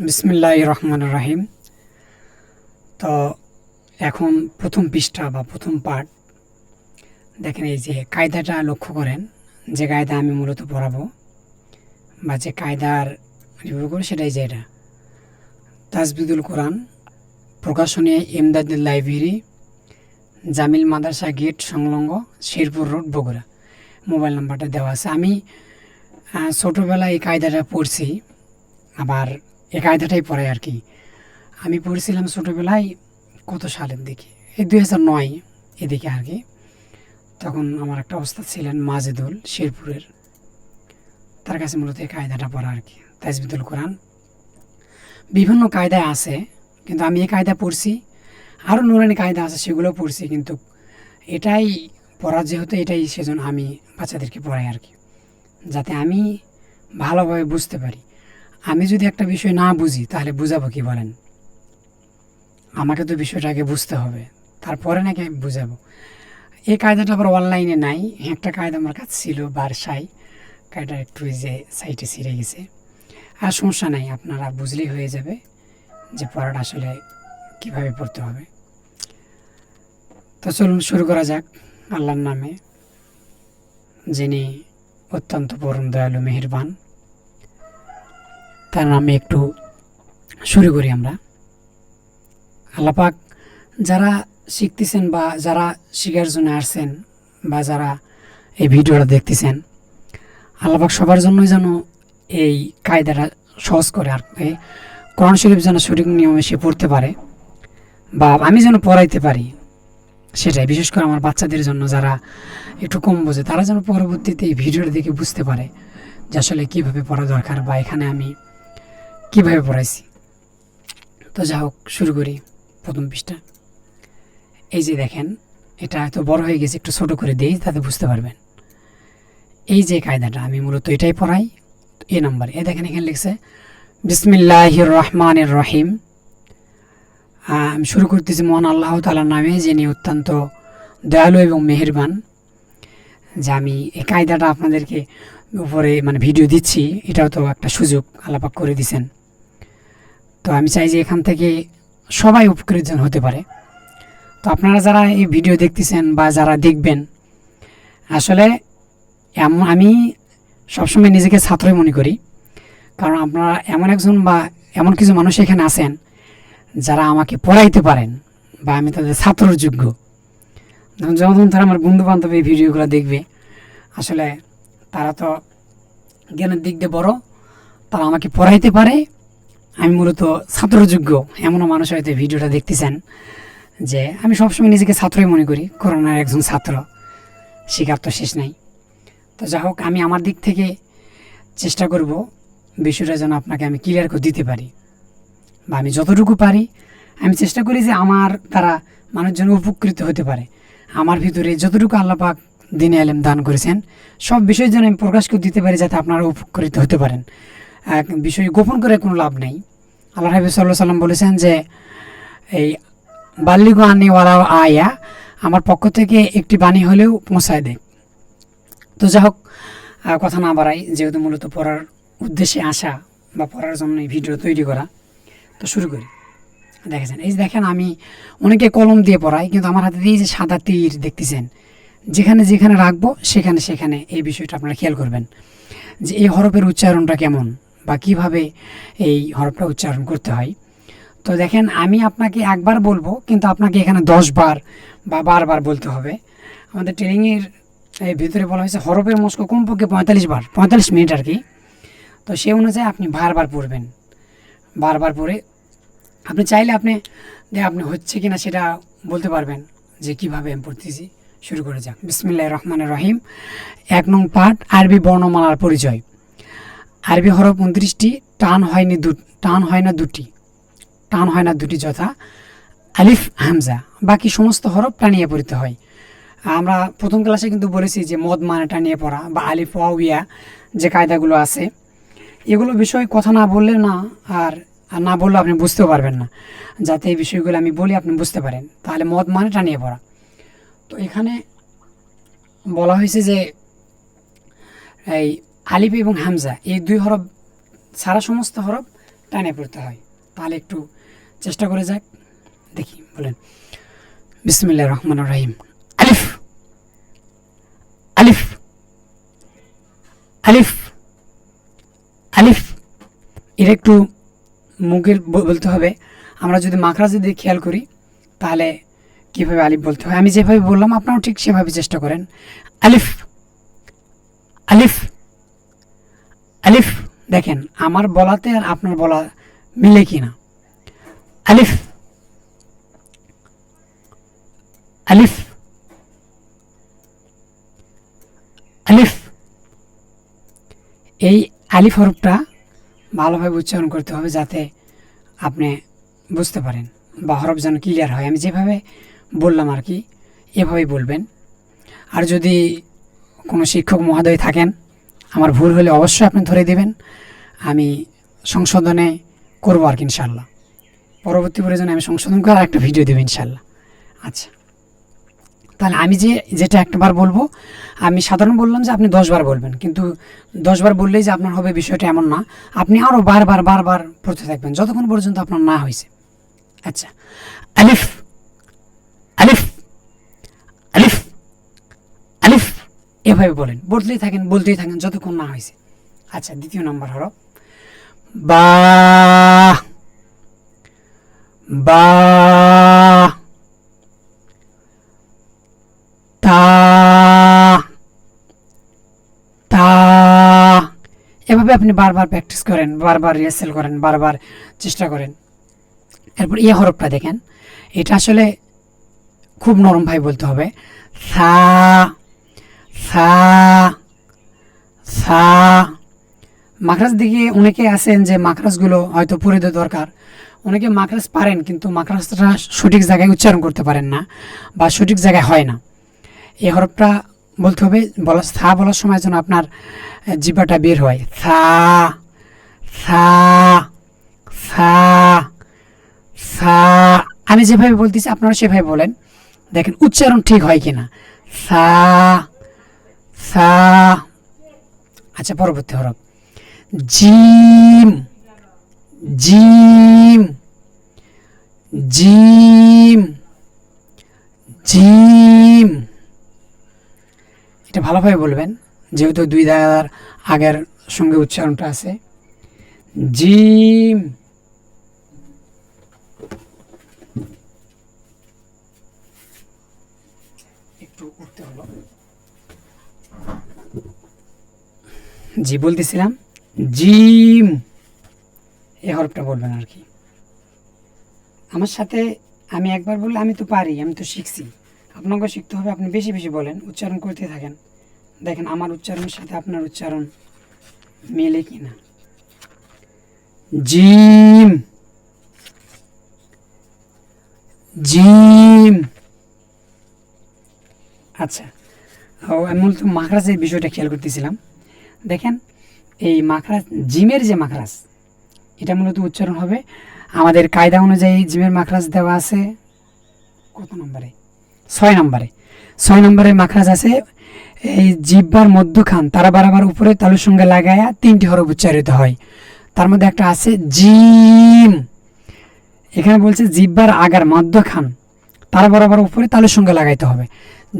বিসমিল্লাহ রহমান রাহিম তো এখন প্রথম পৃষ্ঠা বা প্রথম পার্ট দেখেন এই যে কায়দাটা লক্ষ্য করেন, যে কায়দা আমি মূলত পড়াবো বা যে কায়দার রিভিউ করি সেটাই যে এটা। তাজবিদুল কোরআন, প্রকাশনী ইমদাদুল লাইব্রেরি, জামিল মাদ্রাসা গেট সংলগ্ন শেরপুর রোড, বগুড়া। মোবাইল নাম্বারটা দেওয়া আছে। আমি ছোটোবেলায় এই কায়দাটা পড়ছি, আবার এই কায়দাটাই পড়ে আর কি। আমি পড়েছিলাম ছোটোবেলায় কত সালের দিকে? এই দুই হাজার নয় এদিকে আর কি। তখন আমার একটা অবস্থা ছিলেন মাজেদুল শেরপুরের। তার কাছে মূলত এই কায়দাটা পড়া আর কি, তাজবিদুল কোরআন। বিভিন্ন কায়দায় আছে, কিন্তু আমি এই কায়দা পড়ছি। আরও নুরানি কায়দা আছে সেগুলো পড়ছি, কিন্তু এটাই পড়া যেহেতু এটাই সেজন্য আমি বাচ্চাদেরকে পড়াই আর কি। যাতে আমি ভালোভাবে বুঝতে পারি। আমি যদি একটা বিষয় না বুঝি, তাহলে বুঝাবো কি বলেন? আমাকে তো বিষয়টাকে বুঝতে হবে। তারপরে নাকি আমি বুঝাবো। এই কায়দাটা আবার অনলাইনে নাই। একটা কায়দা আমার কাছে ছিল, বারসাই। কায়দা একটু যে সাইটে ছিঁড়ে গেছে। আর সমস্যা নাই, আপনারা বুঝলেই হয়ে যাবে যে পড়াটা আসলে কীভাবে পড়তে হবে। তো চলুন, শুরু করা যাক আল্লাহর নামে, যিনি অত্যন্ত পরম দয়ালু, মেহেরবান। তার নামে একটু শুরু করি আমরা। আল্লাপাক যারা শিখতেছেন বা যারা শিখার জন্য আসছেন বা যারা এই ভিডিওটা দেখতেছেন, আল্লাপাক সবার জন্যই যেন এই কায়দাটা সহজ করে আর কোরআন শরীফ যেন সঠিক নিয়মে সে পড়তে পারে বা আমি যেন পড়াইতে পারি সেটাই। বিশেষ করে আমার বাচ্চাদের জন্য যারা একটু কম বোঝে, তারা যেন পরবর্তীতে এই ভিডিওটা দেখে বুঝতে পারে যে আসলে কীভাবে পড়া দরকার বা এখানে আমি কীভাবে পড়াইছি? তো যা হোক শুরু করি প্রথম পৃষ্ঠা। এই যে দেখেন, এটা এত বড় হয়ে গেছে, একটু ছোট করে দিই, তাতে বুঝতে পারবেন। এই যে কায়দাটা, আমি মূলত এটাই পড়াই, এ নাম্বার। এ দেখেন, এখানে লিখছে বিসমিল্লাহ রহমানের রহিম আমি শুরু করতেছি মহান আল্লাহ তালার নামে, যিনি অত্যন্ত দয়ালু এবং মেহেরবান। যে আমি এই কায়দাটা আপনাদেরকে উপরে মানে ভিডিও দিচ্ছি, এটাও তো একটা সুযোগ আলাপাক করে দিছেন। তো আমি চাই যে এখান থেকে সবাই উপকৃত হতে পারে। তো আপনারা যারা এই ভিডিও দেখতেছেন বা যারা দেখবেন, আসলে আমি সবসময় নিজেকে ছাত্রই মনে করি। কারণ আপনারা এমন একজন বা এমন কিছু মানুষ এখানে আছেন যারা আমাকে পড়াইতে পারেন বা আমি তাদের ছাত্রর যোগ্য। যখন তারা আমার বন্ধু বান্ধব এই ভিডিওগুলো দেখবে, আসলে তারা তো জ্ঞানের দিক দিয়ে বড়, তারা আমাকে পড়াইতে পারে আমি মূলত ছাত্রযোগ্য। এমনও মানুষ হয়তো ভিডিওটা দেখতেছেন যে আমি সবসময় নিজেকে ছাত্রই মনে করি। করোনার একজন ছাত্র, শিকার তো শেষ নাই। তো যা হোক, আমি আমার দিক থেকে চেষ্টা করব বিষয়টা যেন আপনাকে আমি ক্লিয়ার করে দিতে পারি। বা আমি যতটুকু পারি, আমি চেষ্টা করি যে আমার দ্বারা মানুষজন উপকৃত হতে পারে। আমার ভিতরে যতটুকু আল্লাপাক দিনে আলেম দান করেছেন, সব বিষয় যেন আমি প্রকাশ করে দিতে পারি যাতে আপনারা উপকৃত হতে পারেন। বিষয় গোপন করে কোনো লাভ নেই। আল্লাহ হাবিব সাল্লাহ সাল্লাম বলেছেন যে, এই বাল্লিগ আনিওয়ালা আয়া, আমার পক্ষ থেকে একটি বাণী হলেও পৌঁছায় দেয় তো যা হোক কথা না বাড়াই, যেহেতু মূলত পড়ার উদ্দেশ্যে আসা বা পড়ার জন্য এই ভিডিও তৈরি করা, তো শুরু করি। দেখেছেন, এই যে দেখেন, আমি অনেকে কলম দিয়ে পড়াই, কিন্তু আমার হাতে দিয়ে যে সাদা তীর দেখতেছেন, যেখানে যেখানে রাখব, সেখানে সেখানে এই বিষয়টা আপনারা খেয়াল করবেন যে এই হরফের উচ্চারণটা কেমন। বা কীভাবে এই হরফটা উচ্চারণ করতে হয়। তো দেখেন, আমি আপনাকে একবার বলব, কিন্তু আপনাকে এখানে দশ বার বা বারবার বলতে হবে। আমাদের ট্রেনিংয়ের ভিতরে বলা হয়েছে হরফের মস্ক কমপক্ষে পঁয়তাল্লিশ বার, পঁয়তাল্লিশ মিনিট আর কি। তো সে অনুযায়ী আপনি বারবার পড়বেন, বারবার পড়ে। আপনি চাইলে আপনি, যে আপনি হচ্ছে কিনা সেটা বলতে পারবেন, যে কীভাবে আমি পড়তেছি। শুরু করে যাক। বিসমিল্লাহ রহমানের রহিম। এক নং পাঠ, আরবি বর্ণমালার পরিচয়। আরবি হরফ উনত্রিশটি, টান হয়নি দু টান হয় না দুটি। টান হয় না দুটি যথা। আলিফ, হামজা। বাকি সমস্ত হরফ টানিয়ে পড়তে হয়। আমরা প্রথম ক্লাসে কিন্তু বলেছি যে মদ মানে টানিয়ে পড়া বা আলিফ ওয়াউইয়া যে কায়দাগুলো আছে। এগুলো বিষয় কথা না বললে না আর না বললে আপনি বুঝতেও পারবেন না। যাতে এই বিষয়গুলো আমি বলি, আপনি বুঝতে পারেন। তাহলে মদ মানে টানিয়ে পড়া। তো এখানে বলা হয়েছে যে এই আলিফ এবং হামজা এই দুই হরফ সারা সমস্ত হরফ টানে পড়তে হয়। তাহলে একটু চেষ্টা করে যাক। দেখি, বলেন। বিসমিল্লাহ রহমান রহিম। আলিফ। আলিফ। আলিফ। আলিফ। এটা একটু মুখের বলতে হবে। আমরা যদি মাখরা যদি খেয়াল করি, তাহলে কীভাবে আলিফ বলতে হয়? আমি যেভাবে বললাম, আপনারাও ঠিক সেভাবে চেষ্টা করেন। আলিফ। আলিফ। আলিফ, দেখেন, আমার বলাতে আর আপনার বলা মিলে কি না আলিফ আলিফ আলিফ, এই আলিফ হরফটা ভালোভাবে উচ্চারণ করতে হবে যাতে আপনি বুঝতে পারেন বা হরফ যেন ক্লিয়ার হয়। আমি যেভাবে বললাম আর কি, এভাবেই বলবেন। আর যদি কোনো শিক্ষক মহোদয় থাকেন আমার ভুল হলে অবশ্যই আপনি ধরে দেবেন। আমি সংশোধনে করব আর কি ইনশাল্লাহ পরবর্তী প্রয়োজনে আমি সংশোধন করে আর একটা ভিডিও দেবো ইনশাল্লাহ আচ্ছা। তাহলে আমি যে, যেটা একবার বলব, আমি সাধারণ বললাম যে আপনি দশবার বলবেন, কিন্তু দশবার বললেই যে আপনার হবে বিষয়টা এমন না। আপনি আরও বারবার বারবার পড়তে থাকবেন, যতক্ষণ পর্যন্ত আপনার না হয়েছে আচ্ছা। আলিফ আলিফ আলিফ এভাবে বলেন, বলতেই থাকেন বলতেই থাকেন, যতক্ষণ না হয়েছে। আচ্ছা দ্বিতীয় নম্বর হরফ বা বা, তা তা। এভাবে আপনি বারবার প্র্যাকটিস করেন, বারবার রিহার্সেল করেন, বারবার চেষ্টা করেন। এরপর ইয়ে হরফটা দেখেন, এটা আসলে খুব নরমভাবে বলতে হবে। সা সা সা। মাখরাজ দিকে অনেকে আছেন যে মাখরাজগুলো হয়তো পড়ে দেওয়া দরকার। অনেকে মাখরাজ পারেন কিন্তু মাখরাজটা সঠিক জায়গায় উচ্চারণ করতে পারেন না বা সঠিক জায়গায় হয় না। এই হরফটা বলতে হবে বলা থা বলার সময় যেন আপনার আহ, জিহ্বাটা বের হয়। থা থা থা থা আমি যেভাবে বলতেছি আপনারা সেভাবে বলেন। দেখেন উচ্চারণ ঠিক হয় কিনা। সা সা আচ্ছা পরবর্তী হরফ। জিম। জিম। জিম। জিম। এটা ভালোভাবে বলবেন, যেহেতু দুই দাদার আগের সঙ্গে উচ্চারণটা আছে। জিম। একটু উঠতে হলো। জি, বলতেছিলাম, জিম। এ হরফটা বলবেন আর কি। আমার সাথে আমি একবার বললে আমি তো পারি, আমি তো শিখছি। আপনাকেও শিখতে হবে, আপনি বেশি বেশি বলেন, উচ্চারণ করতে থাকেন। দেখেন, আমার উচ্চারণের সাথে আপনার উচ্চারণ মেলে কি না জিম। জিম। আচ্ছা ও, আমি মূলত মাখরাজের বিষয়টা খেয়াল করতেছিলাম। দেখেন, এই মাখরাজ, জিমের যে মাখরাজ, এটা মূলত উচ্চারণ হবে, আমাদের কায়দা অনুযায়ী জিমের মাখরাজ দেওয়া আছে, কত নম্বরে? ছয় নম্বরে। ছয় নম্বরে মাখরাজ আছে, এই জিব্বার মধ্যখান, তারা বারাবার উপরে তালুর সঙ্গে লাগায়া তিনটি হরফ উচ্চারিত হয়। তার মধ্যে একটা আছে জিম। এখানে বলছে জিব্বার আগার মধ্যখান, তারা বরাবর উপরে তালুর সঙ্গে লাগাইতে হবে।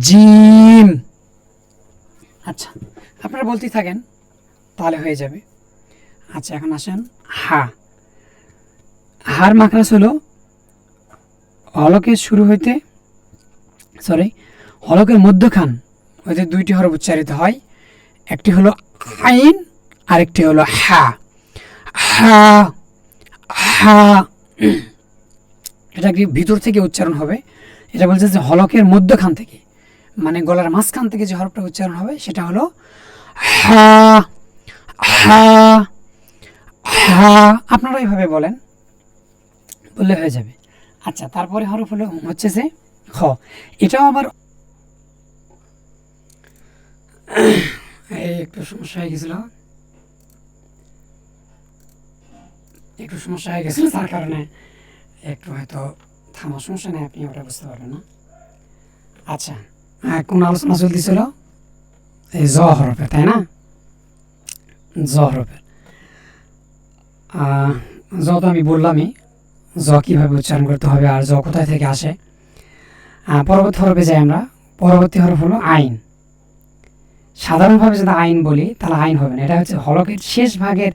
জিম। আচ্ছা। আপনারা বলতেই থাকেন, তাহলে হয়ে যাবে। আচ্ছা এখন আসেন। হা। হার মাখরাস হলো হলকের শুরু হইতে সরি হলকের মধ্যখান হইতে দুইটি হরফ উচ্চারিত হয়। একটি হলো আইন, আরেকটি হলো হা। হা হা। এটা কি ভিতর থেকে উচ্চারণ হবে? এটা বলছে যে হলকের মধ্যখান থেকে মানে গলার মাঝখান থেকে যে হরফটা উচ্চারণ হবে, সেটা হলো হা হা হা, আপনারা এইভাবে বলেন, বললে হয়ে যাবে। আচ্ছা তারপরে হরফ হলো, হচ্ছে যে খ। এটাও আবার এই একটু সমস্যা হয়ে গেছিল। একটু সমস্যা হয়ে গেছিল, তার কারণে একটু হয়তো থামা সমস্যা নেই, আপনি ওটা বুঝতে পারবেন না। আচ্ছা হ্যাঁ কোন আলোচনা চলতেছিল? এই জ হরফে তাই না? জ জ তো আমি বললামই, জ কীভাবে উচ্চারণ করতে হবে আর জ কোথায় থেকে আসে? পরবর্তী হরফে যাই আমরা। পরবর্তী হরফ হলো আইন। সাধারণভাবে যদি আইন বলি, তাহলে আইন হবে না। এটা হচ্ছে হলকের শেষ ভাগের,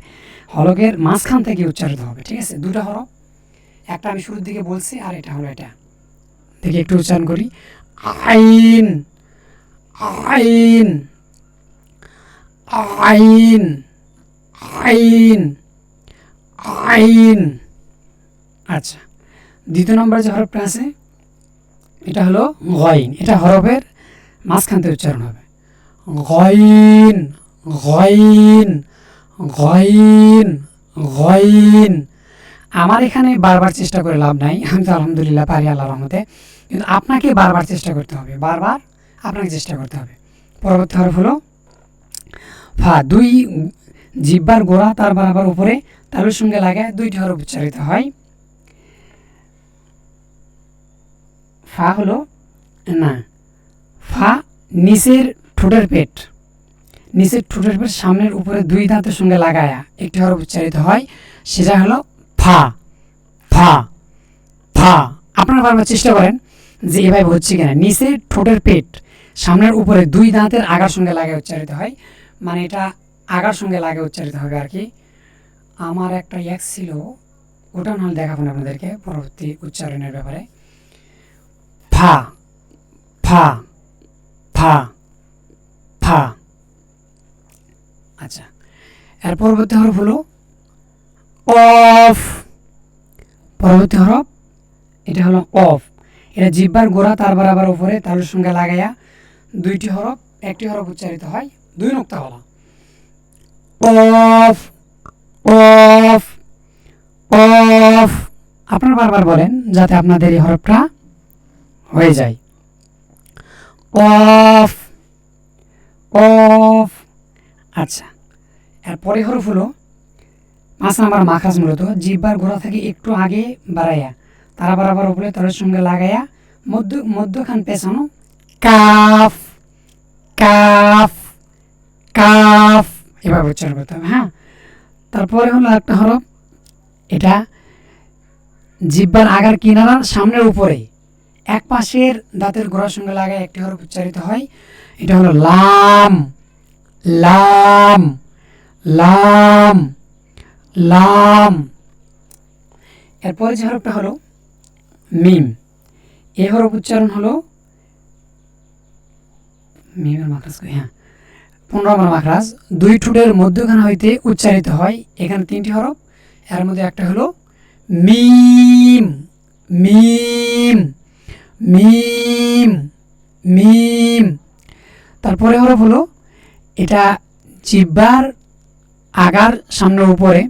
হলকের মাঝখান থেকে উচ্চারিত হবে, ঠিক আছে? দুটো হরফ। একটা আমি শুরুর দিকে বলছি আর এটা হলো এটা। দেখি একটু উচ্চারণ করি। আইন! আইন! আইন আইন আইন। আচ্ছা দ্বিতীয় নম্বর যে হরফটা আছে, এটা হলো গইন। এটা হরফের মাঝখান থেকে উচ্চারণ হবে। গইন গইন গইন গইন। আমার এখানে বারবার চেষ্টা করে লাভ নাই। আমি তো আলহামদুলিল্লাহ পারি আল্লাহ রহমতে। কিন্তু আপনাকে বারবার চেষ্টা করতে হবে। বারবার আপনাকে চেষ্টা করতে হবে। পরবর্তী হরফ হলো ফা দুই জিব্বার গোড়া তার বরাবর উপরে, তালুর সঙ্গে লাগায় দুইটি হরফ উচ্চারিত হয়। ফা হলো না। ফা নিচের ঠোঁটের পেট। নিচের ঠোঁটের পেট সামনের উপরে দুই দাঁতের সঙ্গে লাগায়া একটি হরফ উচ্চারিত হয়, সেটা হলো ফা। ফা। ফা। আপনারা বারবার চেষ্টা করেন যে এভাবে হচ্ছে কিনা। নিচের ঠোঁটের পেট সামনের উপরে দুই দাঁতের আগার সঙ্গে লাগায় উচ্চারিত হয় মানে এটা আগার সঙ্গে লাগে উচ্চারিত হবে আর কি। আমার একটা এক ছিল ওটা নাহলে দেখাবেন আপনাদেরকে পরবর্তী উচ্চারণের ব্যাপারে। ফা ফা ফা ফা। আচ্ছা এর পরবর্তী হরফ হলো অফ। পরবর্তী হরফ, এটা হলো অফ। এটা জিব্বার গোড়া তার বরাবর উপরে, তালুর সঙ্গে লাগাইয়া দুইটি হরফ, একটি হরফ উচ্চারিত হয় দুই নোক্তা হলা অফ অফ অফ আপনারা বারবার বলেন যাতে আপনাদের এই হরফটা হয়ে যায়। অফ অফ আচ্ছা এরপরে হরফ হলো পাঁচ নাম্বার মাখাজ মূলত জিব্বার গোড়া থেকে একটু আগে বাড়াইয়া তারা বরাবর উপরে তাদের সঙ্গে লাগাইয়া মধ্য মধ্যখান পেছানো কাফ কাফ কাফ, এভাবে উচ্চারণ করতে হবে হ্যাঁ তারপরে হলো একটা হরফ, এটা জিব্বার আগার কিনারার সামনের উপরে, এক পাশের দাঁতের গোড়ার সঙ্গে লাগায় একটি হরফ উচ্চারিত হয়, এটা হলো লাম লাম লাম লাম এরপরে যে হরফটা হলো মিম, এ হরফ উচ্চারণ হলো মিমের কই? হ্যাঁ পনেরো নম্বর মাখরাজ, দুই ঠোঁটের মধ্যখান হইতে উচ্চারিত হয় এখানে তিনটি হরফ। এর মধ্যে একটা হলো মিম মিম মিম মিম। তারপরে হরফ হলো এটা জিব্বার আগার সামনের উপরে।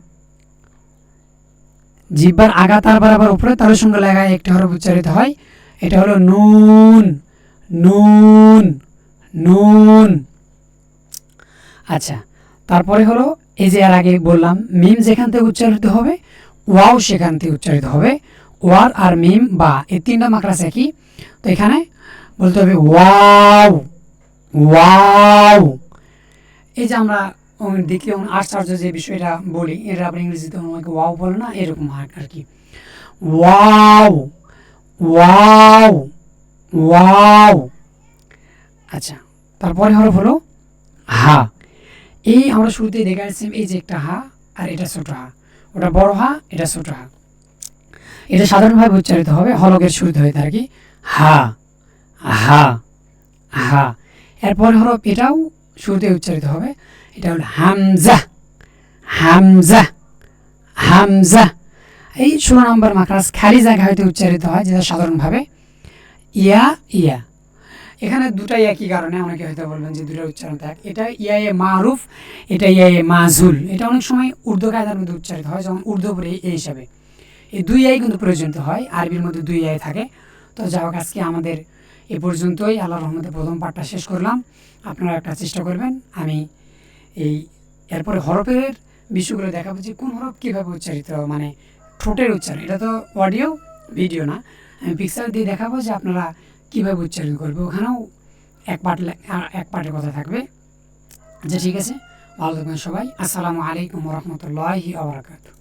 জিব্বার আগা তার বরাবর উপরে, তার সঙ্গে লাগায় একটি হরফ উচ্চারিত হয়। এটা হলো নুন নুন নুন। আচ্ছা তারপরে হলো এই যে আর আগে বললাম মিম যেখান থেকে উচ্চারিত হবে ওয়াও সেখান থেকে উচ্চারিত হবে ওয়ার আর মিম বা এই তিনটা মাকড়াস একই তো এখানে বলতে হবে ওয়াও ওয়াও এই যে আমরা উম, দেখি উম, আশ্চর্য যে বিষয়টা বলি এটা আপনি ইংরেজিতে আমাকে ওয়াও বলে না এরকম আর কি। ওয়াও ওয়াও ওয়াও আচ্ছা তারপরে হরফ হলো হা। এই আমরা শুরুতেই দেখে আসছি এই যে একটা হা আর এটা ছোট হা। ওটা বড় হা, এটা ছোট হা। এটা সাধারণভাবে উচ্চারিত হবে হলকের শুরুতে হয়ে থাকে কি? হা হা হা। এরপর হলো এটাও শুরুতে উচ্চারিত হবে। এটা হলো হামজা হামজা হামজা। এই ষোলো নম্বর মাকড়াস খালি জায়গা হইতে উচ্চারিত হয় যেটা সাধারণভাবে ইয়া ইয়া। এখানে দুটাই একই কারণে অনেকে হয়তো বলবেন যে দুটার উচ্চারণ এক। এটা ইয়া এ মারুফ, এটা ইয়া এ মাজুল এটা অনেক সময় উর্দু কায়দার মধ্যে উচ্চারিত হয়, যেমন উর্দু পরে এই হিসাবে। এই দুই আই কিন্তু প্রয়োজনীয় হয়, আরবির মধ্যে দুই আই থাকে। তো যা হোক, আজকে আমাদের এ পর্যন্তই। আল্লাহ রহমতে প্রথম পাঠটা শেষ করলাম। আপনারা একটা চেষ্টা করবেন। আমি এই এরপরে হরফের বিষয়গুলো দেখাবো যে কোন হরফ কীভাবে উচ্চারিত মানে ঠোঁটের উচ্চারণ। এটা তো অডিও, ভিডিও না। আমি পিকচার দিয়ে দেখাবো যে আপনারা কীভাবে উচ্চারণ করবে? ওখানেও এক পার্ট এক পার্টের কথা থাকবে। আচ্ছা ঠিক আছে। ভালো থাকবেন সবাই। আসসালামু আলাইকুম রহমতুল্লাহি আবরাকাতু